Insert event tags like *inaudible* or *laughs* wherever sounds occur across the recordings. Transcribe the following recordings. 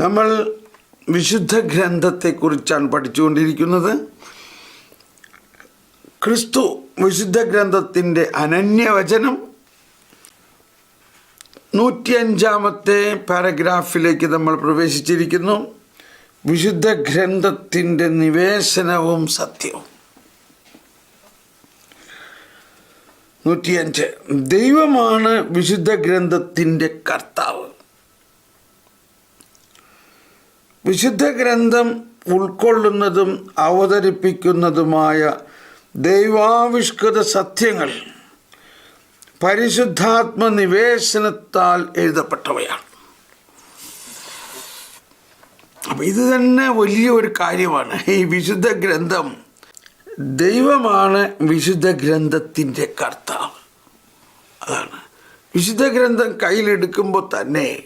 നമ്മൾ വിശുദ്ധ ഗ്രന്ഥത്തെക്കുറിച്ചാണ് പഠിച്ചുകൊണ്ടിരിക്കുന്നത്. ക്രിസ്തു വിശുദ്ധ ഗ്രന്ഥത്തിന്റെ അനന്യവചനം നൂറ്റിയഞ്ചാമത്തെ പാരഗ്രാഫിലേക്ക് നമ്മൾ പ്രവേശിച്ചിരിക്കുന്നു. വിശുദ്ധ ഗ്രന്ഥത്തിന്റെ നിവേശനവും സത്യവും. നൂറ്റിയഞ്ച്. ദൈവമാണ് വിശുദ്ധ ഗ്രന്ഥത്തിന്റെ കർത്താവ്. വിശുദ്ധ ഗ്രന്ഥം ഉൾക്കൊള്ളുന്നതും അവതരിപ്പിക്കുന്നതുമായ ദൈവാവിഷ്കൃത സത്യങ്ങൾ പരിശുദ്ധാത്മ നിവേശനത്താൽ എഴുതപ്പെട്ടവയാണ്. അപ്പം ഇത് തന്നെ വലിയൊരു കാര്യമാണ്. ഈ വിശുദ്ധ ഗ്രന്ഥം ദൈവമാണ് വിശുദ്ധ ഗ്രന്ഥത്തിന്റെ കർത്താവ്. അതാണ്. വിശുദ്ധ ഗ്രന്ഥം കയ്യിലെടുക്കുമ്പോൾ തന്നെ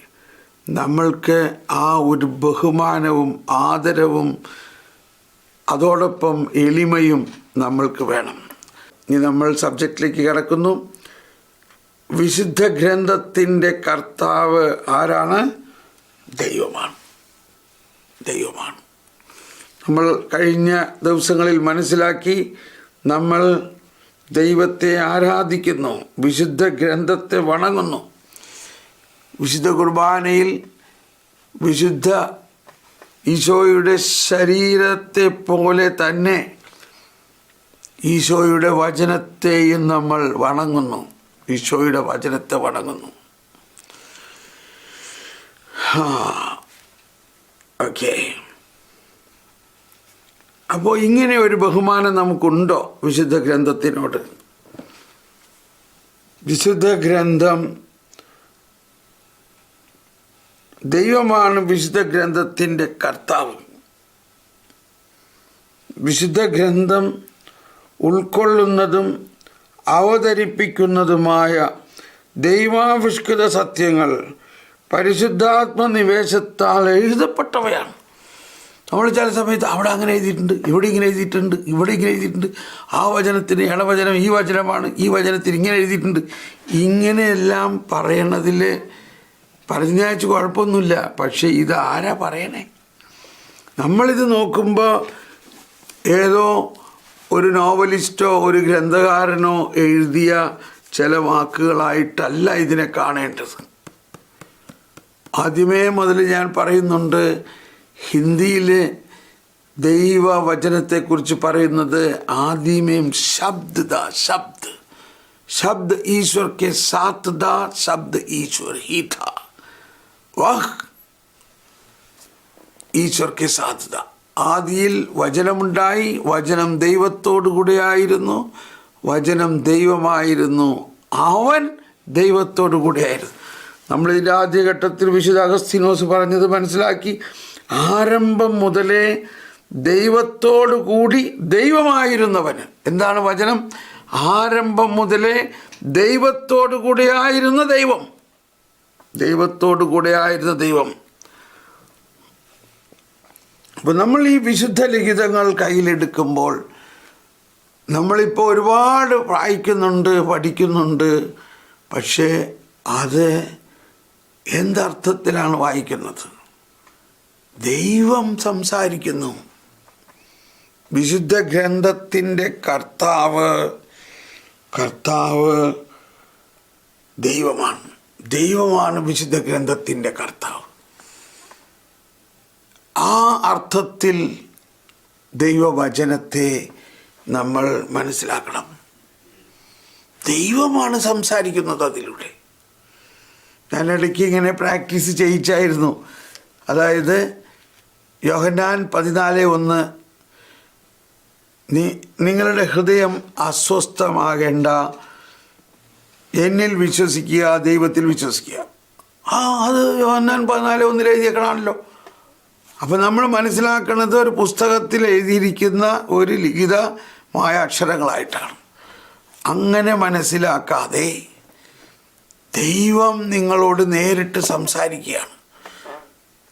നമ്മൾക്ക് ആ ഒരു ബഹുമാനവും ആദരവും അതോടൊപ്പം എളിമയും നമ്മൾക്ക് വേണം. ഇനി നമ്മൾ സബ്ജക്റ്റിലേക്ക് കിടക്കുന്നു. വിശുദ്ധ ഗ്രന്ഥത്തിന്റെ കർത്താവ് ആരാണ്? ദൈവമാണ്. ദൈവമാണ്. നമ്മൾ കഴിഞ്ഞ ദിവസങ്ങളിൽ മനസ്സിലാക്കി നമ്മൾ ദൈവത്തെ ആരാധിക്കുന്നു വിശുദ്ധ ഗ്രന്ഥത്തെ വണങ്ങുന്നു. വിശുദ്ധ കുർബാനയിൽ വിശുദ്ധ ഈശോയുടെ ശരീരത്തെ പോലെ തന്നെ ഈശോയുടെ വചനത്തെയും നമ്മൾ വണങ്ങുന്നു. ഈശോയുടെ വചനത്തെ വണങ്ങുന്നു. ഓക്കെ. അപ്പോൾ ഇങ്ങനെ ഒരു ബഹുമാനം നമുക്കുണ്ടോ വിശുദ്ധ ഗ്രന്ഥത്തിനോട്? വിശുദ്ധ ഗ്രന്ഥം ദൈവമാണ് വിശുദ്ധ ഗ്രന്ഥത്തിന്റെ കർത്താവ്. വിശുദ്ധ ഗ്രന്ഥം ഉൾക്കൊള്ളുന്നതും അവതരിപ്പിക്കുന്നതുമായ ദൈവാവിഷ്കൃത സത്യങ്ങൾ പരിശുദ്ധാത്മ നിവേശത്താൽ എഴുതപ്പെട്ടവയാണ്. നമ്മൾ ചില സമയത്ത് അവിടെ അങ്ങനെ എഴുതിയിട്ടുണ്ട് ഇവിടെ ഇങ്ങനെ എഴുതിയിട്ടുണ്ട് ഇവിടെ ഇങ്ങനെ എഴുതിയിട്ടുണ്ട്. ആ വചനത്തിന് ഇളവചനം ഈ വചനമാണ് ഈ വചനത്തിന് ഇങ്ങനെ എഴുതിയിട്ടുണ്ട്. ഇങ്ങനെയെല്ലാം പറയണതിൽ പറഞ്ഞയച്ച് കുഴപ്പമൊന്നുമില്ല. പക്ഷേ ഇത് ആരാ പറയണേ? നമ്മളിത് നോക്കുമ്പോൾ ഏതോ ഒരു നോവലിസ്റ്റോ ഒരു ഗ്രന്ഥകാരനോ എഴുതിയ ചില വാക്കുകളായിട്ടല്ല ഇതിനെ കാണേണ്ടത്. ആദ്യമേ മുതൽ ഞാൻ പറയുന്നുണ്ട് ഹിന്ദിയിൽ ദൈവ വചനത്തെക്കുറിച്ച് പറയുന്നത് ആദ്യമേം ശബ്ദ ശബ്ദ. ശബ്ദ ഈശ്വർ കെ സാത്ത് ദ ശബ്ദ ഈശ്വർ ഹി वह ഈശ്വർക്ക് സാധ്യത. ആദിയിൽ വചനമുണ്ടായി വചനം ദൈവത്തോടു കൂടെയായിരുന്നു വചനം ദൈവമായിരുന്നു. അവൻ ദൈവത്തോടു കൂടെയായിരുന്നു നമ്മളിതിന്റെ ആദ്യഘട്ടത്തിൽ വിശുദ്ധ അഗസ്തീനോസ് പറഞ്ഞത് മനസ്സിലാക്കി. ആരംഭം മുതലേ ദൈവത്തോടു കൂടി ദൈവമായിരുന്നവന്. എന്താണ് വചനം? ആരംഭം മുതലേ ദൈവത്തോടു കൂടിയായിരുന്ന ദൈവം. ദൈവത്തോടു കൂടെയായിരുന്ന ദൈവം. അപ്പോൾ നമ്മൾ ഈ വിശുദ്ധ ലിഖിതങ്ങൾ കയ്യിലെടുക്കുമ്പോൾ നമ്മളിപ്പോൾ ഒരുപാട് വായിക്കുന്നുണ്ട് പഠിക്കുന്നുണ്ട് പക്ഷേ അത് എന്തർത്ഥത്തിലാണ് വായിക്കുന്നത്? ദൈവം സംസാരിക്കുന്നു. വിശുദ്ധ ഗ്രന്ഥത്തിന്റെ കർത്താവ് കർത്താവ് ദൈവമാണ്. ദൈവമാണ് വിശുദ്ധ ഗ്രന്ഥത്തിന്റെ കർത്താവ്. ആ അർത്ഥത്തിൽ ദൈവവചനത്തെ നമ്മൾ മനസ്സിലാക്കണം. ദൈവമാണ് സംസാരിക്കുന്നത് അതിലൂടെ. ഞാൻ ഇടയ്ക്ക് ഇങ്ങനെ പ്രാക്ടീസ് ചെയ്യിച്ചായിരുന്നു. അതായത് യോഹന്നാൻ പതിനാല് ഒന്ന് നിങ്ങളുടെ ഹൃദയം അസ്വസ്ഥമാകേണ്ട എന്നിൽ വിശ്വസിക്കുക ദൈവത്തിൽ വിശ്വസിക്കുക. ആ അത് യോഹന്നാൻ പതിനാല് ഒന്നിൽ എഴുതിയേക്കണമല്ലോ അപ്പം നമ്മൾ മനസ്സിലാക്കുന്നത് ഒരു പുസ്തകത്തിൽ എഴുതിയിരിക്കുന്ന ഒരു ലിഖിതമായ അക്ഷരങ്ങളായിട്ടാണ് അങ്ങനെ മനസ്സിലാക്കാതെ ദൈവം നിങ്ങളോട് നേരിട്ട് സംസാരിക്കുകയാണ്.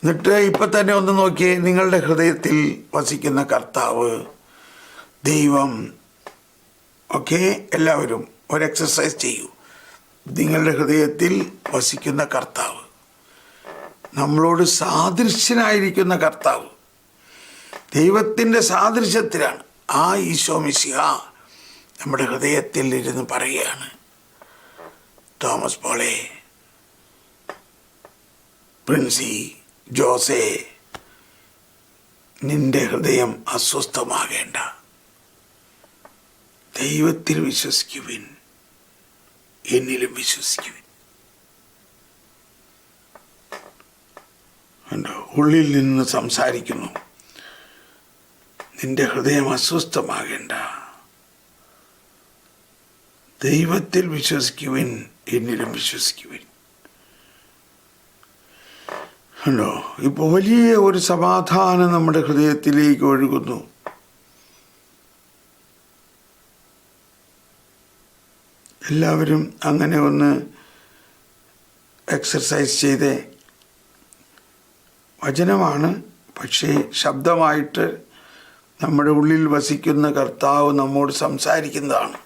എന്നിട്ട് ഇപ്പം തന്നെ ഒന്ന് നോക്കിയേ നിങ്ങളുടെ ഹൃദയത്തിൽ വസിക്കുന്ന കർത്താവ് ദൈവം ഓക്കെ എല്ലാവരും ഒരു എക്സസൈസ് ചെയ്യൂ. നിങ്ങളുടെ ഹൃദയത്തിൽ വസിക്കുന്ന കർത്താവ്. നമ്മളോട് സാദൃശ്യനായിരിക്കുന്ന കർത്താവ്. ദൈവത്തിന്റെ സാദൃശ്യത്തിലാണ് ആ ഈശോ മിശിഹ നമ്മുടെ ഹൃദയത്തിൽ ഇരുന്ന് പറയുകയാണ്. തോമസ് പോളെ പ്രിൻസി ജോസേ നിന്റെ ഹൃദയം അസ്വസ്ഥമാകേണ്ട. ദൈവത്തിൽ വിശ്വസിക്കുവിൻ. എന്നിലും വിശ്വസിക്കുവിൻ. കണ്ടോ ഉള്ളിൽ നിന്ന് സംസാരിക്കുന്നു. നിന്റെ ഹൃദയം അസ്വസ്ഥമാകേണ്ട. ദൈവത്തിൽ വിശ്വസിക്കുവിൻ എന്നിലും വിശ്വസിക്കുവിൻ. കണ്ടോ ഇപ്പോൾ വലിയ ഒരു സമാധാനം നമ്മുടെ ഹൃദയത്തിലേക്ക് ഒഴുകുന്നു. എല്ലാവരും അങ്ങനെ ഒന്ന് എക്സർസൈസ് ചെയ്ത്. വചനമാണ് പക്ഷേ ശബ്ദമായിട്ട് നമ്മുടെ ഉള്ളിൽ വസിക്കുന്ന കർത്താവ് നമ്മോട് സംസാരിക്കുന്നതാണ്.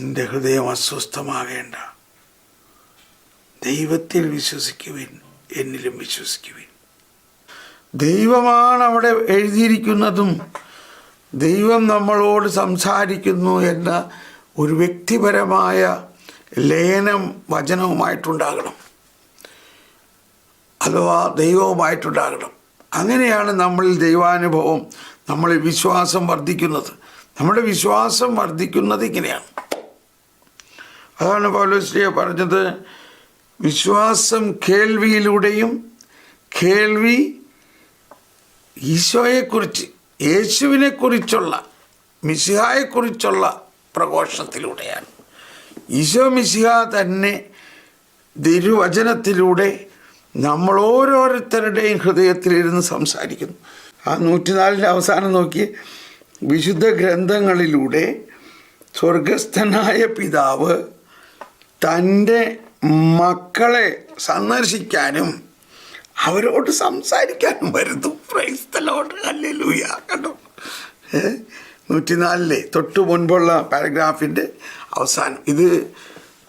നിന്റെ ഹൃദയം അസ്വസ്ഥമാകേണ്ട. ദൈവത്തിൽ വിശ്വസിക്കുവിൻ എന്നിലും വിശ്വസിക്കുവിൻ. ദൈവമാണ് അവിടെ എഴുതിയിരിക്കുന്നതും ദൈവം നമ്മളോട് സംസാരിക്കുന്നു എന്ന ഒരു വ്യക്തിപരമായ ലയനം വചനവുമായിട്ടുണ്ടാകണം. അഥവാ ദൈവവുമായിട്ടുണ്ടാകണം. അങ്ങനെയാണ് നമ്മളിൽ ദൈവാനുഭവം നമ്മളിൽ വിശ്വാസം വർദ്ധിക്കുന്നത്. നമ്മുടെ വിശ്വാസം വർദ്ധിക്കുന്നത് ഇങ്ങനെയാണ്. അതാണ് പൗലോശ്രീയ പറഞ്ഞത് വിശ്വാസം കേൾവിയിലൂടെയും കേൾവി ഈശോയെക്കുറിച്ച് യേശുവിനെക്കുറിച്ചുള്ള മിശിഹായെക്കുറിച്ചുള്ള പ്രഘോഷണത്തിലൂടെയാണ്. ഈശോ മിശിഹ തന്നെ തിരുവചനത്തിലൂടെ നമ്മൾ ഓരോരുത്തരുടെയും ഹൃദയത്തിലിരുന്ന് സംസാരിക്കുന്നു. ആ നൂറ്റിനാലിന്റെ അവസാനം നോക്കി വിശുദ്ധ ഗ്രന്ഥങ്ങളിലൂടെ സ്വർഗസ്ഥനായ പിതാവ് തന്റെ മക്കളെ സന്ദർശിക്കാനും അവരോട് സംസാരിക്കാനും വരുന്നു. ക്രൈസ്തലോട് അല്ലെ ലൂയാക്കണം ഏ? നൂറ്റിനാലിലെ തൊട്ട് മുൻപുള്ള പാരഗ്രാഫിന്റെ അവസാനം. ഇത്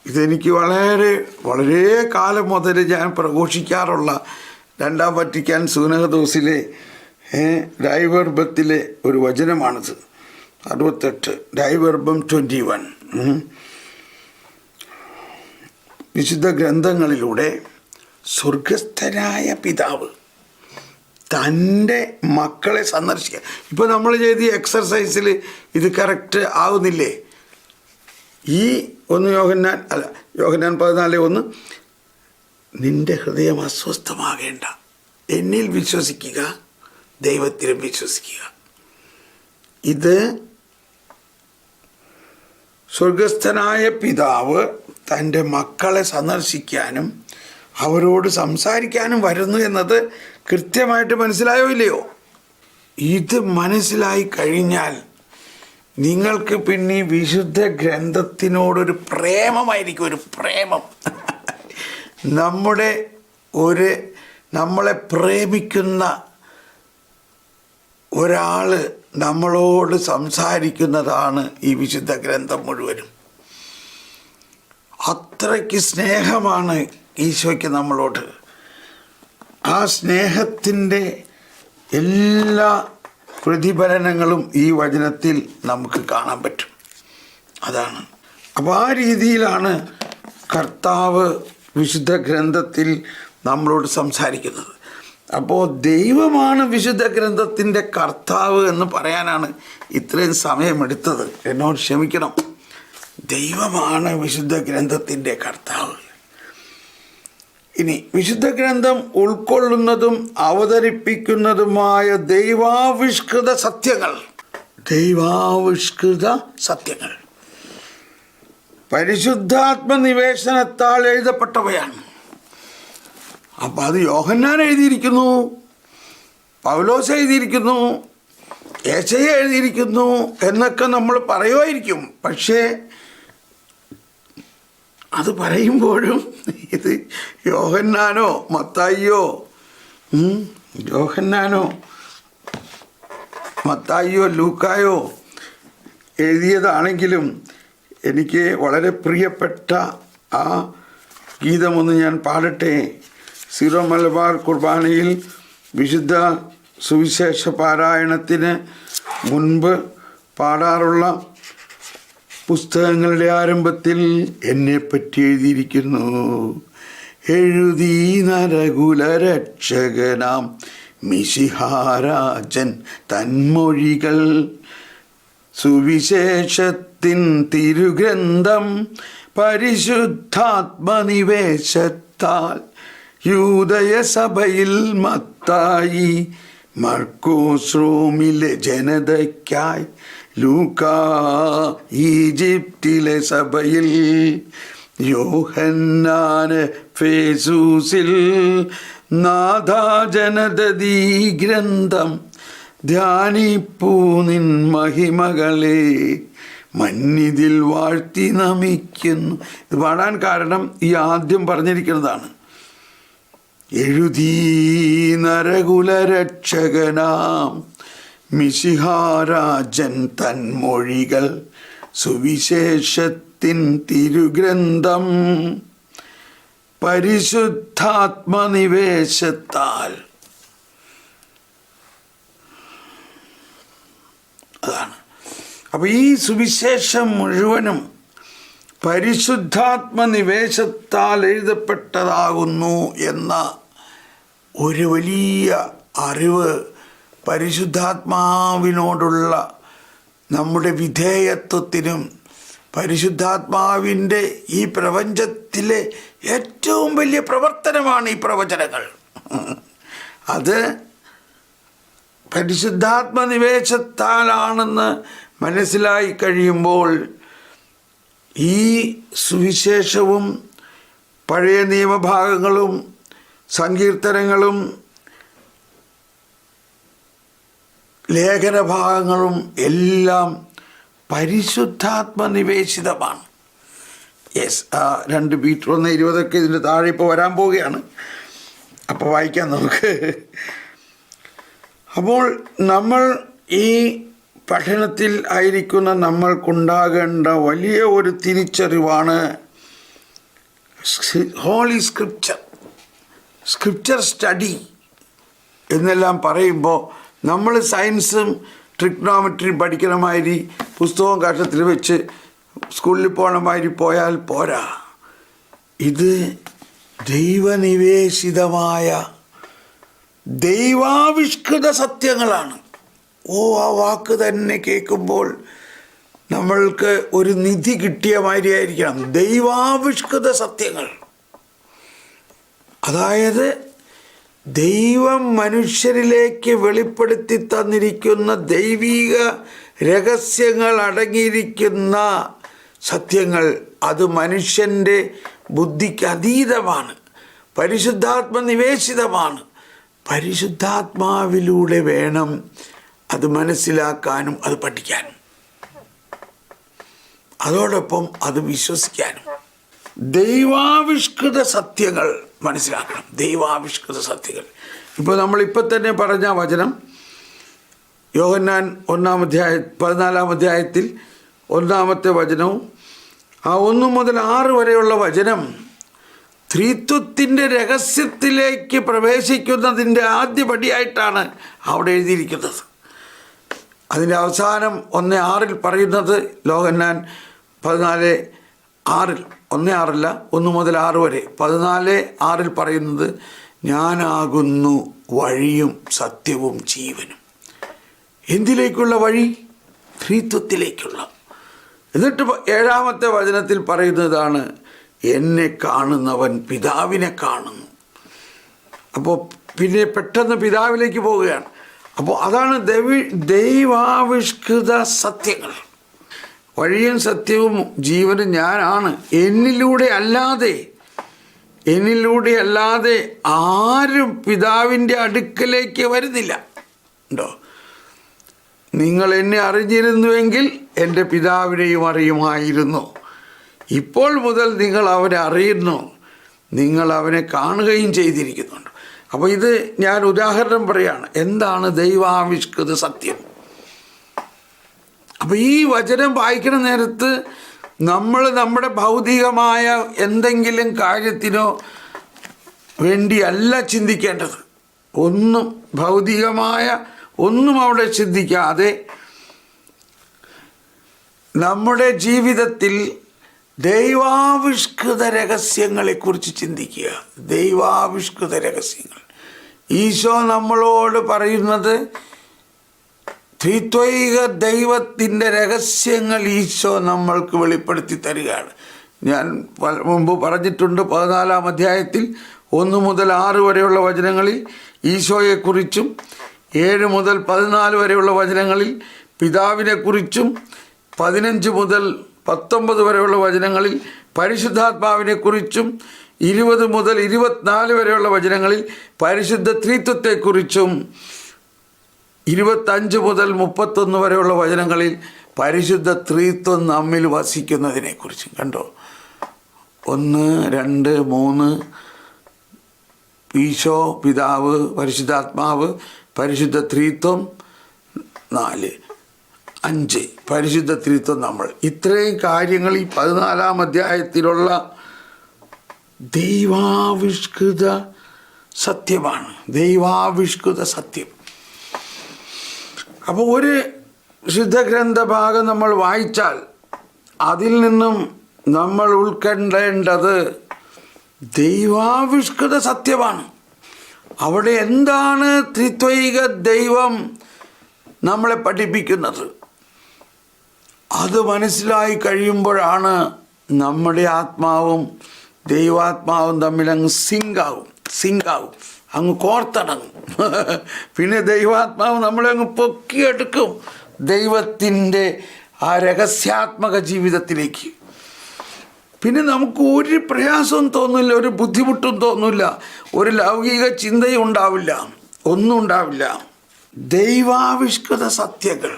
ഇതെനിക്ക് വളരെ വളരെ കാലം മുതൽ ഞാൻ പ്രഘോഷിക്കാറുള്ള രണ്ടാം വറ്റിക്കാൻ സൂനഹദോസിലെ ഡൈവർബത്തിലെ ഒരു വചനമാണിത്. അറുപത്തെട്ട് ഡൈവർബം ട്വന്റി വൺ. വിശുദ്ധ ഗ്രന്ഥങ്ങളിലൂടെ സ്വർഗസ്ഥനായ പിതാവ് തന്റെ മക്കളെ സന്ദർശിക്കുക. ഇപ്പോൾ നമ്മൾ ചെയ്ത എക്സർസൈസിൽ ഇത് കറക്റ്റ് ആവുന്നില്ലേ? ഈ ഒന്ന് യോഹന്നാൻ അല്ല യോഹന്നാൻ പതിനാല് ഒന്ന് നിന്റെ ഹൃദയം അസ്വസ്ഥമാകേണ്ട. എന്നിൽ വിശ്വസിക്കുക ദൈവത്തിലും വിശ്വസിക്കുക. ഇത് സ്വർഗസ്ഥനായ പിതാവ് തന്റെ മക്കളെ സന്ദർശിക്കാനും അവരോട് സംസാരിക്കാനും വരുന്നു എന്നത് കൃത്യമായിട്ട് മനസ്സിലായോ ഇല്ലയോ? ഇത് മനസ്സിലായി കഴിഞ്ഞാൽ നിങ്ങൾക്ക് പിന്നെ ഈ വിശുദ്ധ ഗ്രന്ഥത്തിനോടൊരു പ്രേമമായിരിക്കും ഒരു പ്രേമം. *laughs* നമ്മുടെ ഒരു നമ്മളെ പ്രേമിക്കുന്ന ഒരാൾ നമ്മളോട് സംസാരിക്കുന്നതാണ് ഈ വിശുദ്ധ ഗ്രന്ഥം മുഴുവനും. അത്രയ്ക്ക് സ്നേഹമാണ് ഈശോയ്ക്ക് നമ്മളോട്. ആ സ്നേഹത്തിന്റെ എല്ലാ പ്രതിഫലനങ്ങളും ഈ വചനത്തിൽ നമുക്ക് കാണാൻ പറ്റും. അതാണ്. അപ്പോൾ ആ രീതിയിലാണ് കർത്താവ് വിശുദ്ധ ഗ്രന്ഥത്തിൽ നമ്മളോട് സംസാരിക്കുന്നത്. അപ്പോൾ ദൈവമാണ് വിശുദ്ധ ഗ്രന്ഥത്തിന്റെ കർത്താവ് എന്ന് പറയാനാണ് ഇത്രയും സമയമെടുത്തത്. എന്നോട് ക്ഷമിക്കണം. ദൈവമാണ് വിശുദ്ധ ഗ്രന്ഥത്തിന്റെ കർത്താവ്. ഇനി വിശുദ്ധ ഗ്രന്ഥം ഉൾക്കൊള്ളുന്നതും അവതരിപ്പിക്കുന്നതുമായ ദൈവാവിഷ്കൃത സത്യങ്ങൾ. ദൈവാവിഷ്കൃത സത്യങ്ങൾ. പരിശുദ്ധാത്മനിവേശനത്താൽ എഴുതപ്പെട്ടവയാണ്. അപ്പം അത് യോഹന്നാൻ എഴുതിയിരിക്കുന്നു പൗലോസ് എഴുതിയിരിക്കുന്നു ഏശയ എഴുതിയിരിക്കുന്നു എന്നൊക്കെ നമ്മൾ പറയുമായിരിക്കും പക്ഷേ അത് പറയുമ്പോഴും ഇത് യോഹന്നാനോ മത്തായിയോ യോഹന്നാനോ മത്തായിയോ ലൂക്കായോ എഴുതിയതാണെങ്കിലും എനിക്ക് വളരെ പ്രിയപ്പെട്ട ആ ഗീതമൊന്ന് ഞാൻ പാടട്ടെ. സിറോ മലബാർ കുർബാനയിൽ വിശുദ്ധ സുവിശേഷ പാരായണത്തിന് മുൻപ് പാടാറുള്ള പുസ്തകങ്ങളുടെ ആരംഭത്തിൽ എന്നെ പറ്റി എഴുതിയിരിക്കുന്നു. എഴുതി നരകുലരക്ഷകനാം മിശിഹാരാജൻ തന്മൊഴികൾ. സുവിശേഷത്തിൻ തിരുഗ്രന്ഥം പരിശുദ്ധാത്മനിവേശത്താൽ യൂതയ സഭയിൽ മത്തായി മർക്കോസ് റോമിലെ ജനതയ്ക്കായി ലൂക്ക ഈജിപ്തിലെ സഭയിൽ യോഹന്നാന് ഫേസൂസിൽ നാഥാജനതീ ഗ്രന്ഥം ധ്യാനിപ്പൂ നിൻ മഹിമകളെ. മന്നിതിൽ വാഴ്ത്തി നമിക്കുന്നു. ഇത് പാടാൻ കാരണം ഈ ആദ്യം പറഞ്ഞിരിക്കുന്നതാണ്. എഴുതീ നരകുലരക്ഷകനാം മിശിഹാരാജൻ തന്മൊഴികൾ സുവിശേഷത്തിൻ തിരുഗ്രന്ഥം. പരിശുദ്ധാത്മനിവേശത്താൽ. അതാണ്. അപ്പോൾ ഈ സുവിശേഷം മുഴുവനും പരിശുദ്ധാത്മനിവേശത്താൽ എഴുതപ്പെട്ടതാകുന്നു എന്ന ഒരു വലിയ അറിവ് പരിശുദ്ധാത്മാവിനോടുള്ള നമ്മുടെ വിധേയത്വത്തിനും പരിശുദ്ധാത്മാവിന്റെ ഈ പ്രപഞ്ചത്തിലെ ഏറ്റവും വലിയ പ്രവർത്തനമാണ് ഈ പ്രവചനങ്ങൾ. അത് പരിശുദ്ധാത്മനിവേശത്താലാണെന്ന് മനസ്സിലായി കഴിയുമ്പോൾ ഈ സുവിശേഷവും പഴയ നിയമഭാഗങ്ങളും സങ്കീർത്തനങ്ങളും ലേഖനഭാഗങ്ങളും എല്ലാം പരിശുദ്ധാത്മനിവേശിതമാണ്. യെസ് ആ രണ്ട് മീറ്റർ ഒന്ന് ഇരുപതൊക്കെ ഇതിന്റെ താഴെ ഇപ്പോൾ വരാൻ പോവുകയാണ്. അപ്പോൾ വായിക്കാം നമുക്ക്. അപ്പോൾ നമ്മൾ ഈ പഠനത്തിൽ ആയിരിക്കുന്ന നമ്മൾക്കുണ്ടാകേണ്ട വലിയ ഒരു തിരിച്ചറിവാണ് ഹോളി സ്ക്രിപ്ചർ സ്ക്രിപ്ചർ സ്റ്റഡി എന്നെല്ലാം പറയുമ്പോൾ നമ്മൾ സയൻസും ട്രിഗ്നോമെട്രിയും പഠിക്കണ മാതിരി പുസ്തകവും കഷത്തിൽ വെച്ച് സ്കൂളിൽ പോകണ മാതിരി പോയാൽ പോരാ. ഇത് ദൈവനിവേശിതമായ ദൈവാവിഷ്കൃത സത്യങ്ങളാണ്. ഓ ആ വാക്ക് തന്നെ കേൾക്കുമ്പോൾ നമ്മൾക്ക് ഒരു നിധി കിട്ടിയ മാതിരിയായിരിക്കണം ദൈവാവിഷ്കൃത സത്യങ്ങൾ. അതായത് ദൈവം മനുഷ്യരിലേക്ക് വെളിപ്പെടുത്തി തന്നിരിക്കുന്ന ദൈവീക രഹസ്യങ്ങൾ അടങ്ങിയിരിക്കുന്ന സത്യങ്ങൾ അത് മനുഷ്യന്റെ ബുദ്ധിക്ക് അതീതമാണ് പരിശുദ്ധാത്മ നിവേശിതമാണ്. പരിശുദ്ധാത്മാവിലൂടെ വേണം അത് മനസ്സിലാക്കാനും അത് പഠിക്കാനും. അതോടൊപ്പം അത് വിശ്വസിക്കാനും. ദൈവാവിഷ്കൃത സത്യങ്ങൾ മനസ്സിലാക്കണം ദൈവാവിഷ്കൃത സത്യങ്ങൾ. ഇപ്പോൾ നമ്മൾ ഇപ്പം തന്നെ പറഞ്ഞ വചനം യോഹന്നാൻ ഒന്നാം അധ്യായ പതിനാലാം അധ്യായത്തിൽ ഒന്നാമത്തെ വചനവും ആ ഒന്നു മുതൽ ആറ് വരെയുള്ള വചനം ത്രിത്വത്തിന്റെ രഹസ്യത്തിലേക്ക് പ്രവേശിക്കുന്നതിന്റെ ആദ്യ പടിയായിട്ടാണ് അവിടെ എഴുതിയിരിക്കുന്നത്. അതിന്റെ അവസാനം ഒന്ന് ആറിൽ പറയുന്നത് ലോകന്നാൻ പതിനാല് ആറിൽ ഒന്ന് ആറില്ല ഒന്ന് മുതൽ ആറ് വരെ. പതിനാല് ആറിൽ പറയുന്നത് ഞാനാകുന്നു വഴിയും സത്യവും ജീവനും. എന്തിലേക്കുള്ള വഴി? ത്രിത്വത്തിലേക്കുള്ള. എന്നിട്ട് ഏഴാമത്തെ വചനത്തിൽ പറയുന്നതാണ് എന്നെ കാണുന്നവൻ പിതാവിനെ കാണുന്നു. അപ്പോൾ പിന്നെ പെട്ടെന്ന് പിതാവിലേക്ക് പോവുകയാണ്. അപ്പോൾ അതാണ് ദൈവി ദൈവാവിഷ്കൃത സത്യങ്ങൾ. വഴിയും സത്യവും ജീവനും ഞാനാണ്. എന്നിലൂടെ അല്ലാതെ എന്നിലൂടെ അല്ലാതെ ആരും പിതാവിന്റെ അടുക്കലേക്ക് വരുന്നില്ല. ഉണ്ടോ? നിങ്ങൾ എന്നെ അറിഞ്ഞിരുന്നുവെങ്കിൽ എന്റെ പിതാവിനെയും അറിയുമായിരുന്നു. ഇപ്പോൾ മുതൽ നിങ്ങൾ അവനെ അറിയുന്നു. നിങ്ങൾ അവനെ കാണുകയും ചെയ്തിരിക്കുന്നുണ്ട്. അപ്പോൾ ഇത് ഞാൻ ഉദാഹരണം പറയാണ്. എന്താണ് ദൈവാവിഷ്കൃത സത്യം? അപ്പോൾ ഈ വചനം വായിക്കുന്ന നേരത്ത് നമ്മൾ നമ്മുടെ ഭൗതികമായ എന്തെങ്കിലും കാര്യത്തിനോ വേണ്ടിയല്ല ചിന്തിക്കേണ്ടത്. ഒന്നും ഭൗതികമായ ഒന്നും അവിടെ ചിന്തിക്കാതെ നമ്മുടെ ജീവിതത്തിൽ ദൈവാവിഷ്കൃത രഹസ്യങ്ങളെക്കുറിച്ച് ചിന്തിക്കുക. ദൈവാവിഷ്കൃത രഹസ്യങ്ങൾ. ഈശോ നമ്മളോട് പറയുന്നത് ത്രിത്വൈക ദൈവത്തിന്റെ രഹസ്യങ്ങൾ ഈശോ നമ്മൾക്ക് വെളിപ്പെടുത്തി തരികയാണ്. ഞാൻ മുമ്പ് പറഞ്ഞിട്ടുണ്ട് പതിനാലാം അധ്യായത്തിൽ ഒന്ന് മുതൽ ആറ് വരെയുള്ള വചനങ്ങളിൽ ഈശോയെക്കുറിച്ചും ഏഴ് മുതൽ പതിനാല് വരെയുള്ള വചനങ്ങളിൽ പിതാവിനെക്കുറിച്ചും പതിനഞ്ച് മുതൽ പത്തൊമ്പത് വരെയുള്ള വചനങ്ങളിൽ പരിശുദ്ധാത്മാവിനെക്കുറിച്ചും ഇരുപത് മുതൽ ഇരുപത്തിനാല് വരെയുള്ള വചനങ്ങളിൽ പരിശുദ്ധ ത്രിത്വത്തെക്കുറിച്ചും ഇരുപത്തഞ്ച് മുതൽ മുപ്പത്തൊന്ന് വരെയുള്ള വചനങ്ങളിൽ പരിശുദ്ധ ത്രിത്വം നമ്മിൽ വസിക്കുന്നതിനെക്കുറിച്ചും. കണ്ടോ? ഒന്ന് രണ്ട് മൂന്ന്. ഈശോ പിതാവ് പരിശുദ്ധാത്മാവ് പരിശുദ്ധ ത്രിത്വം നാല്. അഞ്ച്. പരിശുദ്ധ ത്രിത്വം നമ്മൾ. ഇത്രയും കാര്യങ്ങൾ ഈ പതിനാലാം അധ്യായത്തിലുള്ള ദൈവാവിഷ്കൃത സത്യമാണ്. ദൈവാവിഷ്കൃത സത്യം. അപ്പോൾ ഒരു ശുദ്ധഗ്രന്ഥ ഭാഗം നമ്മൾ വായിച്ചാൽ അതിൽ നിന്നും നമ്മൾ ഉൾക്കൊണ്ടേണ്ടത് ദൈവാവിഷ്കൃത സത്യമാണ്. അവിടെ എന്താണ് ത്രിത്വൈക ദൈവം നമ്മളെ പഠിപ്പിക്കുന്നത്? അത് മനസ്സിലായി കഴിയുമ്പോഴാണ് നമ്മുടെ ആത്മാവും ദൈവാത്മാവും തമ്മിലങ്ങ് സിങ്കാവും സിങ്കാവും. അങ്ങ് കോർത്തടങ്ങും. *laughs* പിന്നെ ദൈവാത്മാവ് നമ്മളെ അങ്ങ് പൊക്കിയെടുക്കും. ദൈവത്തിന്റെ ആ രഹസ്യാത്മക ജീവിതത്തിലേക്ക്. പിന്നെ നമുക്ക് ഒരു പ്രയാസവും തോന്നില്ല ഒരു ബുദ്ധിമുട്ടും തോന്നില്ല ഒരു ലൗകിക ചിന്തയും ഉണ്ടാവില്ല ഒന്നും ഉണ്ടാവില്ല. ദൈവാവിഷ്കൃത സത്യങ്ങൾ.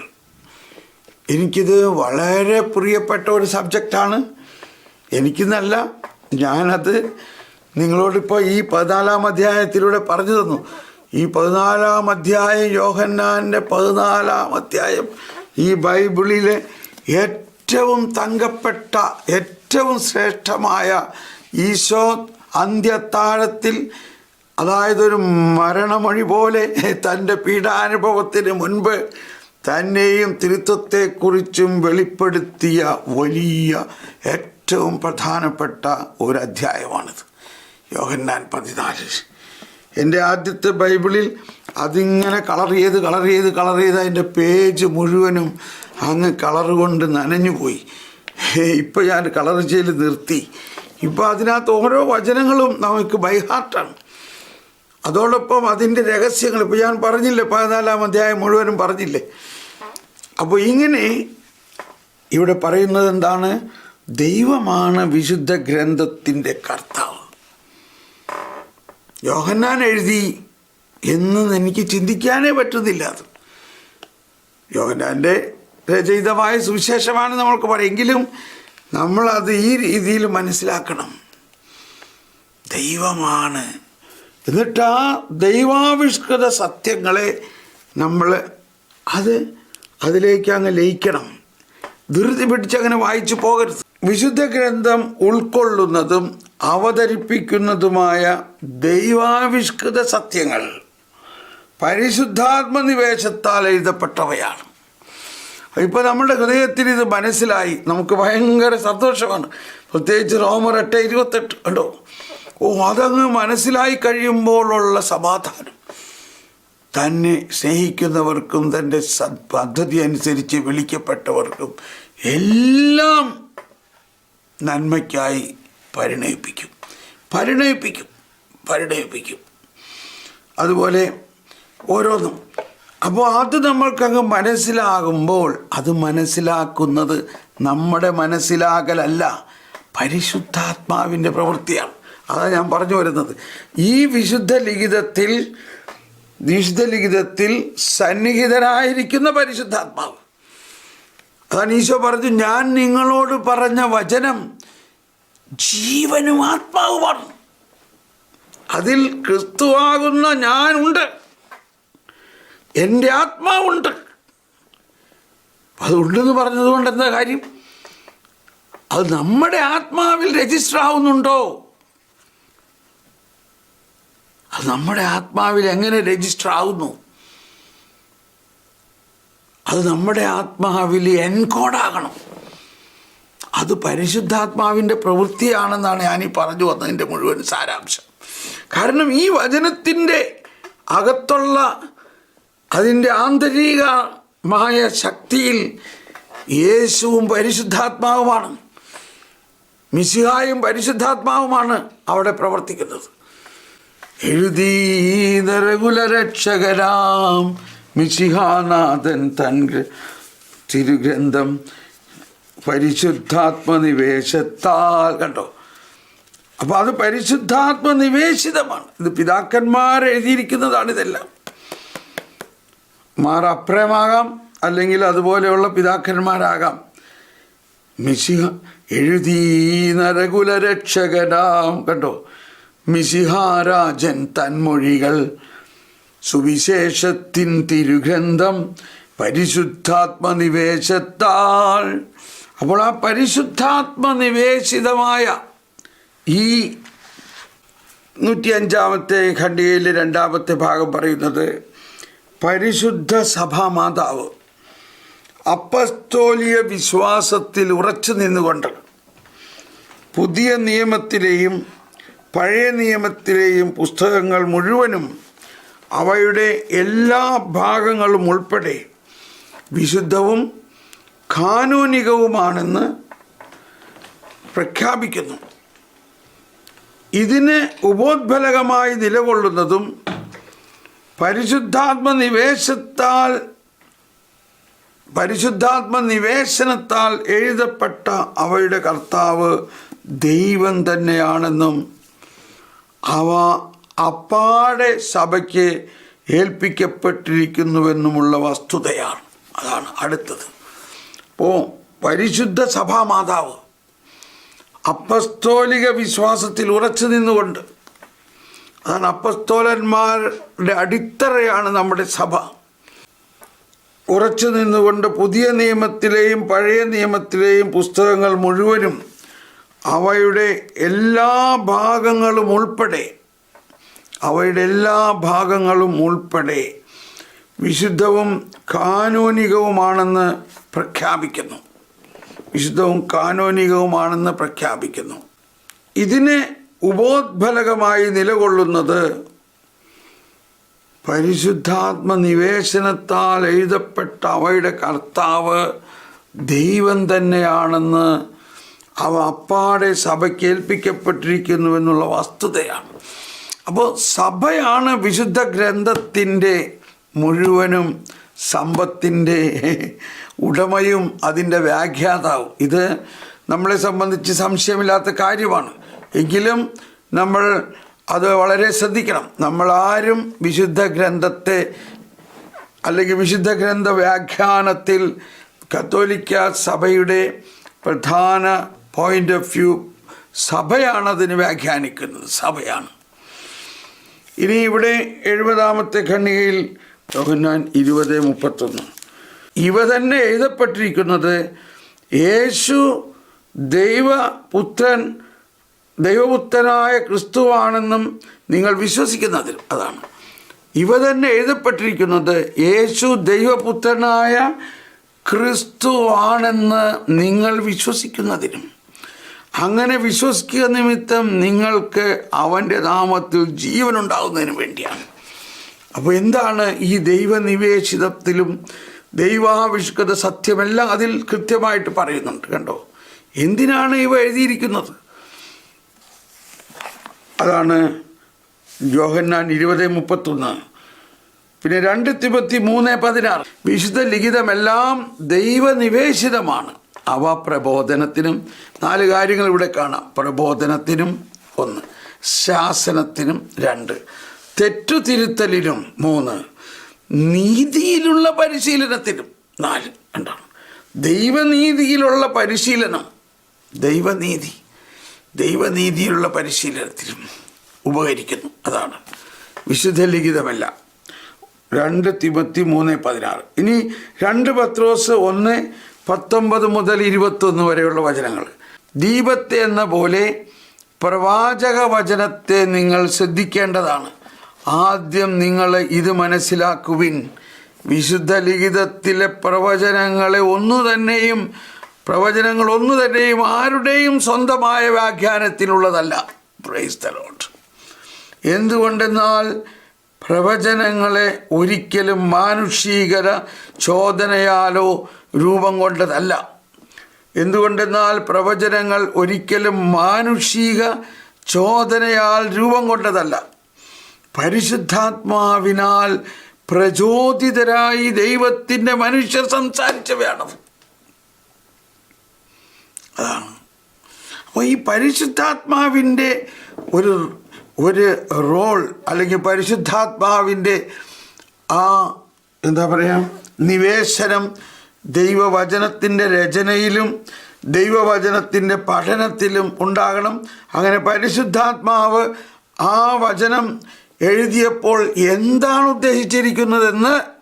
എനിക്കിത് വളരെ പ്രിയപ്പെട്ട ഒരു സബ്ജക്റ്റാണ്. എനിക്കെന്നല്ല ഞാനത് നിങ്ങളോടിപ്പോൾ ഈ പതിനാലാം അധ്യായത്തിലൂടെ പറഞ്ഞു തന്നു. ഈ പതിനാലാം അധ്യായം യോഹന്നാന്റെ പതിനാലാം അധ്യായം ഈ ബൈബിളിലെ ഏറ്റവും തങ്കപ്പെട്ട ഏറ്റവും ശ്രേഷ്ഠമായ ഈശോ അന്ത്യത്താഴത്തിൽ അതായത് ഒരു മരണമൊഴി പോലെ തന്റെ പീഡാനുഭവത്തിന് മുൻപ് തന്നെയും തിരുത്വത്തെക്കുറിച്ചും വെളിപ്പെടുത്തിയ വലിയ ഏറ്റവും പ്രധാനപ്പെട്ട ഒരു അധ്യായമാണിത്. യോഹന്നാൻ പതിനാല്. എന്റെ ആദ്യത്തെ ബൈബിളിൽ അതിങ്ങനെ കളർ ചെയ്ത് കളർ ചെയ്ത് കളർ ചെയ്ത് അതിന്റെ പേജ് മുഴുവനും അങ്ങ് കളർ കൊണ്ട് നനഞ്ഞു പോയി. ഇപ്പം ഞാൻ കളർ ചെയ്ത് നിർത്തി. ഇപ്പം അതിനകത്ത് ഓരോ വചനങ്ങളും നമുക്ക് ബൈഹാർട്ടാണ് അതോടൊപ്പം അതിന്റെ രഹസ്യങ്ങൾ ഇപ്പോൾ ഞാൻ പറഞ്ഞില്ലേ പതിനാലാം അധ്യായം മുഴുവനും പറഞ്ഞില്ലേ? അപ്പോൾ ഇങ്ങനെ ഇവിടെ പറയുന്നത് എന്താണ്? ദൈവമാണ് വിശുദ്ധ ഗ്രന്ഥത്തിന്റെ കർത്താവ്. യോഹന്നാൻ എഴുതി എന്ന് എനിക്ക് ചിന്തിക്കാനേ പറ്റുന്നില്ല അത്. യോഹന്നാന്റെ രചയിതമായ സുവിശേഷമാണ് നമ്മൾക്ക് പറയെങ്കിലും നമ്മളത് ഈ രീതിയിൽ മനസ്സിലാക്കണം. ദൈവമാണ്. എന്നിട്ട് ആ ദൈവാവിഷ്കൃത സത്യങ്ങളെ നമ്മൾ അത് അതിലേക്ക് അങ്ങ് ലയിക്കണം. ധൃതി പിടിച്ചങ്ങനെ വായിച്ചു പോകരുത്. വിശുദ്ധ ഗ്രന്ഥം ഉൾക്കൊള്ളുന്നതും അവതരിപ്പിക്കുന്നതുമായ ദൈവാവിഷ്കൃത സത്യങ്ങൾ പരിശുദ്ധാത്മനിവേശത്താൽ എഴുതപ്പെട്ടവയാണ്. ഇപ്പോൾ നമ്മുടെ ഹൃദയത്തിൽ ഇത് മനസ്സിലായി. നമുക്ക് ഭയങ്കര സന്തോഷമാണ്. പ്രത്യേകിച്ച് റോമർ എട്ട് ഇരുപത്തെട്ട് കണ്ടോ? ഓ അതങ്ങ് മനസ്സിലായി കഴിയുമ്പോഴുള്ള സമാധാനം. തന്നെ സ്നേഹിക്കുന്നവർക്കും തന്റെ പദ്ധതി അനുസരിച്ച് വിളിക്കപ്പെട്ടവർക്കും എല്ലാം നന്മയ്ക്കായി പരിണയിപ്പിക്കും പരിണയിപ്പിക്കും പരിണയിപ്പിക്കും അതുപോലെ ഓരോന്നും. അപ്പോൾ അത് നമ്മൾക്കങ്ങ് മനസ്സിലാകുമ്പോൾ അത് മനസ്സിലാക്കുന്നത് നമ്മുടെ മനസ്സിലാകലല്ല പരിശുദ്ധാത്മാവിന്റെ പ്രവൃത്തിയാണ്. അതാണ് ഞാൻ പറഞ്ഞു വരുന്നത്. ഈ വിശുദ്ധ ലിഖിതത്തിൽ വിശുദ്ധ ലിഖിതത്തിൽ സന്നിഹിതനായിരിക്കുന്ന പരിശുദ്ധാത്മാവ്. അതാണ് ഈശോ പറഞ്ഞു ഞാൻ നിങ്ങളോട് പറഞ്ഞ വചനം ജീവനും ആത്മാവുമാണ് അതിൽ ക്രിസ്തുവാകുന്ന ഞാനുണ്ട്. എന്റെ ആത്മാവുണ്ട്. അതുണ്ടെന്ന് പറഞ്ഞതുകൊണ്ട് എന്താ കാര്യം? അത് നമ്മുടെ ആത്മാവിൽ രജിസ്റ്റർ ആവുന്നുണ്ടോ അത് നമ്മുടെ ആത്മാവിൽ എങ്ങനെ രജിസ്റ്റർ ആവുന്നു അത് നമ്മുടെ ആത്മാവിൽ എൻകോഡാകണം. അത് പരിശുദ്ധാത്മാവിന്റെ പ്രവൃത്തിയാണെന്നാണ് ഞാൻ ഈ പറഞ്ഞു വന്നതിന്റെ മുഴുവൻ സാരാംശം. കാരണം ഈ വചനത്തിന്റെ അകത്തുള്ള അതിന്റെ ആന്തരികമായ ശക്തിയിൽ യേശുവും പരിശുദ്ധാത്മാവുമാണ്. മിശിഹായും പരിശുദ്ധാത്മാവുമാണ് അവിടെ പ്രവർത്തിക്കുന്നത്. എഴുതീതരകുലരക്ഷകരാം മിശിഹാനാഥൻ തൻ ഗ്ര- തിരുഗ്രന്ഥം പരിശുദ്ധാത്മനിവേശത്താൽ കണ്ടോ? അപ്പോൾ അത് പരിശുദ്ധാത്മനിവേശിതമാണ്. ഇത് പിതാക്കന്മാർ എഴുതിയിരിക്കുന്നതാണ് ഇതെല്ലാം. മാർ അപ്രയമാകാം അല്ലെങ്കിൽ അതുപോലെയുള്ള പിതാക്കന്മാരാകാം. മിശിഹ എഴുതി നരകുലരക്ഷകനാം കണ്ടോ? മിശിഹാരാജൻ തന്മൊഴികൾ സുവിശേഷത്തിൻ തിരുഗ്രന്ഥം പരിശുദ്ധാത്മനിവേശത്താൽ അപ്പോൾ ആ പരിശുദ്ധാത്മനിവേശിതമായ ഈ നൂറ്റി അഞ്ചാമത്തെ ഖണ്ഡികയിലെ രണ്ടാമത്തെ ഭാഗം പറയുന്നത് പരിശുദ്ധ സഭാമാതാവ് അപ്പസ്തോലിയ വിശ്വാസത്തിൽ ഉറച്ചു നിന്നുകൊണ്ട് പുതിയ നിയമത്തിലെയും പഴയ നിയമത്തിലെയും പുസ്തകങ്ങൾ മുഴുവനും അവയുടെ എല്ലാ ഭാഗങ്ങളും ഉൾപ്പെടെ വിശുദ്ധവും കാനൂനികവുമാണെന്ന് പ്രഖ്യാപിക്കുന്നു. ഇതിന് ഉപോത്ഫലകമായി നിലകൊള്ളുന്നതും പരിശുദ്ധാത്മനിവേശത്താൽ പരിശുദ്ധാത്മനിവേശനത്താൽ പരിശുദ്ധാത്മ നിവേശനത്താൽ എഴുതപ്പെട്ട അവയുടെ കർത്താവ് ദൈവം തന്നെയാണെന്നും അവ അപ്പാടെ സഭയ്ക്ക് ഏൽപ്പിക്കപ്പെട്ടിരിക്കുന്നുവെന്നുമുള്ള വസ്തുതയാണ്. അതാണ് അടുത്തത്. അപ്പോൾ പരിശുദ്ധ സഭാ മാതാവ് അപ്പസ്തോലിക വിശ്വാസത്തിൽ ഉറച്ചു നിന്നുകൊണ്ട് അതാണ് അപ്പസ്തോലന്മാരുടെ അടിത്തറയാണ് നമ്മുടെ സഭ. ഉറച്ചു നിന്നുകൊണ്ട് പുതിയ നിയമത്തിലെയും പഴയ നിയമത്തിലെയും പുസ്തകങ്ങൾ മുഴുവനും അവയുടെ എല്ലാ ഭാഗങ്ങളും ഉൾപ്പെടെ അവയുടെ എല്ലാ ഭാഗങ്ങളും ഉൾപ്പെടെ വിശുദ്ധവും കാനോനികവുമാണെന്ന് പ്രഖ്യാപിക്കുന്നു. വിശുദ്ധവും കാനോനികവുമാണെന്ന് പ്രഖ്യാപിക്കുന്നു. ഇതിന് ഉപോത്ഫലകമായി നിലകൊള്ളുന്നത് പരിശുദ്ധാത്മ നിവേശനത്താൽ എഴുതപ്പെട്ട അവയുടെ കർത്താവ് ദൈവം തന്നെയാണെന്ന് അവ അപ്പാടെ സഭയ്ക്ക് ഏൽപ്പിക്കപ്പെട്ടിരിക്കുന്നുവെന്നുള്ള വസ്തുതയാണ്. അപ്പോൾ സഭയാണ് വിശുദ്ധ ഗ്രന്ഥത്തിന്റെ മുഴുവനും സമ്പത്തിന്റെ ഉടമയും അതിന്റെ വ്യാഖ്യാതാവും. ഇത് നമ്മളെ സംബന്ധിച്ച് സംശയമില്ലാത്ത കാര്യമാണ്. എങ്കിലും നമ്മൾ അത് വളരെ ശ്രദ്ധിക്കണം. നമ്മളാരും വിശുദ്ധ ഗ്രന്ഥത്തെ അല്ലെങ്കിൽ വിശുദ്ധ ഗ്രന്ഥ വ്യാഖ്യാനത്തിൽ കത്തോലിക്ക സഭയുടെ പ്രധാന പോയിന്റ് ഓഫ് വ്യൂ സഭയാണ് അതിന് വ്യാഖ്യാനിക്കുന്നത്. സഭയാണ്. ഇനി ഇവിടെ എഴുപതാമത്തെ ഖണ്ഡികയിൽ യോഹന്നാൻ ഇരുപത് മുപ്പത്തൊന്ന്. ഇവ തന്നെ എഴുതപ്പെട്ടിരിക്കുന്നത് യേശു ദൈവപുത്രൻ ദൈവപുത്രനായ ക്രിസ്തുവാണെന്നും നിങ്ങൾ വിശ്വസിക്കുന്നതിൽ അതാണ്. ഇവ തന്നെ എഴുതപ്പെട്ടിരിക്കുന്നത് യേശു ദൈവപുത്രനായ ക്രിസ്തുവാണെന്ന് നിങ്ങൾ വിശ്വസിക്കുന്നതിനും അങ്ങനെ വിശ്വസിക്കുക നിമിത്തം നിങ്ങൾക്ക് അവന്റെ നാമത്തിൽ ജീവനുണ്ടാകുന്നതിന് വേണ്ടിയാണ്. അപ്പോൾ എന്താണ് ഈ ദൈവനിവേശിതത്തിലും ദൈവാവിഷ്കൃത സത്യമെല്ലാം അതിൽ കൃത്യമായിട്ട് പറയുന്നുണ്ട് കണ്ടോ? എന്തിനാണ് ഇവ എഴുതിയിരിക്കുന്നത്? അതാണ് ജോഹന്നാൻ ഇരുപത് മുപ്പത്തൊന്ന്. പിന്നെ രണ്ട് തിബത്തി മൂന്ന് പതിനാറ്. വിശുദ്ധ ലിഖിതമെല്ലാം ദൈവനിവേശിതമാണ്. അവ പ്രബോധനത്തിനും നാല് കാര്യങ്ങൾ ഇവിടെ കാണാം. പ്രബോധനത്തിനും ഒന്ന് ശാസനത്തിനും രണ്ട്. തെറ്റുതിരുത്തലിനും മൂന്ന് നീതിയിലുള്ള പരിശീലനത്തിനും നാല്. രണ്ടാണ് ദൈവനീതിയിലുള്ള പരിശീലനം. ദൈവനീതി ദൈവനീതിയിലുള്ള പരിശീലനത്തിനും ഉപകരിക്കുന്നു. അതാണ്. വിശുദ്ധ ലിഖിതമല്ല. രണ്ട് തിമത്തി മൂന്ന് പതിനാറ്. ഇനി രണ്ട് പത്രോസ് ഒന്ന് പത്തൊമ്പത് മുതൽ ഇരുപത്തൊന്ന് വരെയുള്ള വചനങ്ങൾ. ദീപത്തെ എന്ന പോലെ പ്രവാചക വചനത്തെ നിങ്ങൾ ശ്രദ്ധിക്കേണ്ടതാണ്. ആദ്യം നിങ്ങൾ ഇത് മനസ്സിലാക്കുവിൻ. വിശുദ്ധ ലിഖിതത്തിലെ പ്രവചനങ്ങളെ ഒന്നു തന്നെയും പ്രവചനങ്ങൾ ഒന്നു തന്നെയും ആരുടെയും സ്വന്തമായ വ്യാഖ്യാനത്തിനുള്ളതല്ല പ്രൈസ് ദ ലോർഡ് എന്തുകൊണ്ടെന്നാൽ പ്രവചനങ്ങളെ ഒരിക്കലും മാനുഷീകര ചോദനയാലോ രൂപം കൊണ്ടതല്ല. എന്തുകൊണ്ടെന്നാൽ പ്രവചനങ്ങൾ ഒരിക്കലും മാനുഷിക ചോദനയാൽ രൂപം കൊണ്ടതല്ല. പരിശുദ്ധാത്മാവിനാൽ പ്രചോദിതരായി ദൈവത്തിന്റെ മനുഷ്യർ സംസാരിച്ചവയാണ് അതാണ്. അപ്പോൾ ഈ പരിശുദ്ധാത്മാവിന്റെ ഒരു ഒരു റോൾ അല്ലെങ്കിൽ പരിശുദ്ധാത്മാവിന്റെ ആ എന്താ പറയുക നിവേശനം ദൈവവചനത്തിന്റെ രചനയിലും ദൈവവചനത്തിന്റെ പഠനത്തിലും ഉണ്ടാകണം. അങ്ങനെ പരിശുദ്ധാത്മാവ് ആ വചനം എഴുതിയപ്പോൾ എന്താണ് ഉദ്ദേശിച്ചിരിക്കുന്നതെന്ന്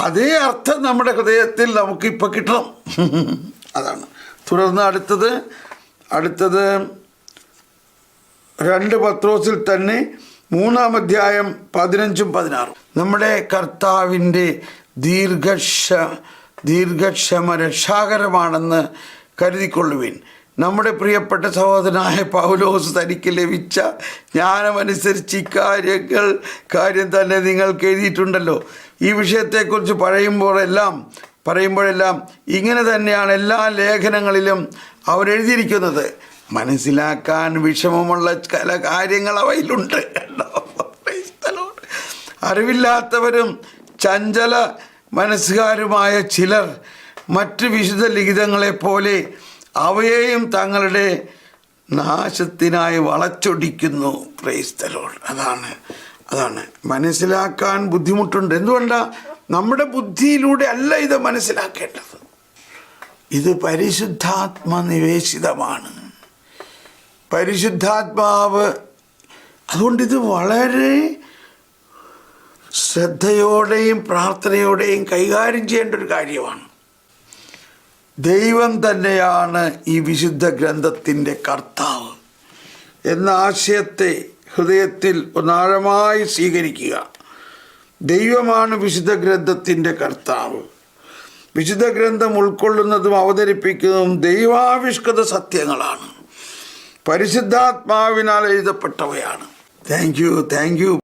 അതേ അർത്ഥം നമ്മുടെ ഹൃദയത്തിൽ നമുക്കിപ്പോൾ കിട്ടണം. അതാണ്. തുടർന്ന് അടുത്തത്. അടുത്തത് രണ്ട് പത്രോസിൽ തന്നെ മൂന്നാം അധ്യായം പതിനഞ്ചും പതിനാറും. നമ്മുടെ കർത്താവിന്റെ ദീർഘക്ഷ ദീർഘക്ഷമ രക്ഷാകരമാണെന്ന് കരുതിക്കൊള്ളുവിൻ. നമ്മുടെ പ്രിയപ്പെട്ട സഹോദരനായ പൗലോസ് തനിക്ക് ലഭിച്ച ജ്ഞാനമനുസരിച്ച് ഇക്കാര്യങ്ങൾ കാര്യം തന്നെ നിങ്ങൾക്ക് എഴുതിയിട്ടുണ്ടല്ലോ. ഈ വിഷയത്തെക്കുറിച്ച് പറയുമ്പോഴെല്ലാം പറയുമ്പോഴെല്ലാം ഇങ്ങനെ തന്നെയാണ് എല്ലാ ലേഖനങ്ങളിലും അവരെഴുതിയിരിക്കുന്നത് മനസ്സിലാക്കാൻ വിഷമമുള്ള ചില കാര്യങ്ങൾ അവയിലുണ്ട്. അറിവില്ലാത്തവരും ചഞ്ചല മനസ്സുകാരുമായ ചിലർ മറ്റ് വിശുദ്ധ ലിഖിതങ്ങളെ പോലെ അവയെയും തങ്ങളുടെ നാശത്തിനായി വളച്ചൊടിക്കുന്നു. ക്രൈസ്തലോൾ അതാണ് അതാണ്. മനസ്സിലാക്കാൻ ബുദ്ധിമുട്ടുണ്ട്. എന്തുകൊണ്ടാണ് നമ്മുടെ ബുദ്ധിയിലൂടെ അല്ല ഇത് മനസ്സിലാക്കേണ്ടത്. ഇത് പരിശുദ്ധാത്മ നിവേശിതമാണ്. പരിശുദ്ധാത്മാവ് അതുകൊണ്ട് ഇത് വളരെ ശ്രദ്ധയോടെയും പ്രാർത്ഥനയോടെയും കൈകാര്യം ചെയ്യേണ്ട ഒരു കാര്യമാണ്. ദൈവം തന്നെയാണ് ഈ വിശുദ്ധ ഗ്രന്ഥത്തിന്റെ കർത്താവ് എന്ന ആശയത്തെ ഹൃദയത്തിൽ ഒന്നാഴമായി സ്വീകരിക്കുക. ദൈവമാണ് വിശുദ്ധ ഗ്രന്ഥത്തിന്റെ കർത്താവ്. വിശുദ്ധ ഗ്രന്ഥം ഉൾക്കൊള്ളുന്നതും അവതരിപ്പിക്കുന്നതും ദൈവാവിഷ്കൃത സത്യങ്ങളാണ്. പരിശുദ്ധാത്മാവിനാൽ എഴുതപ്പെട്ടവയാണ്. Thank you thank you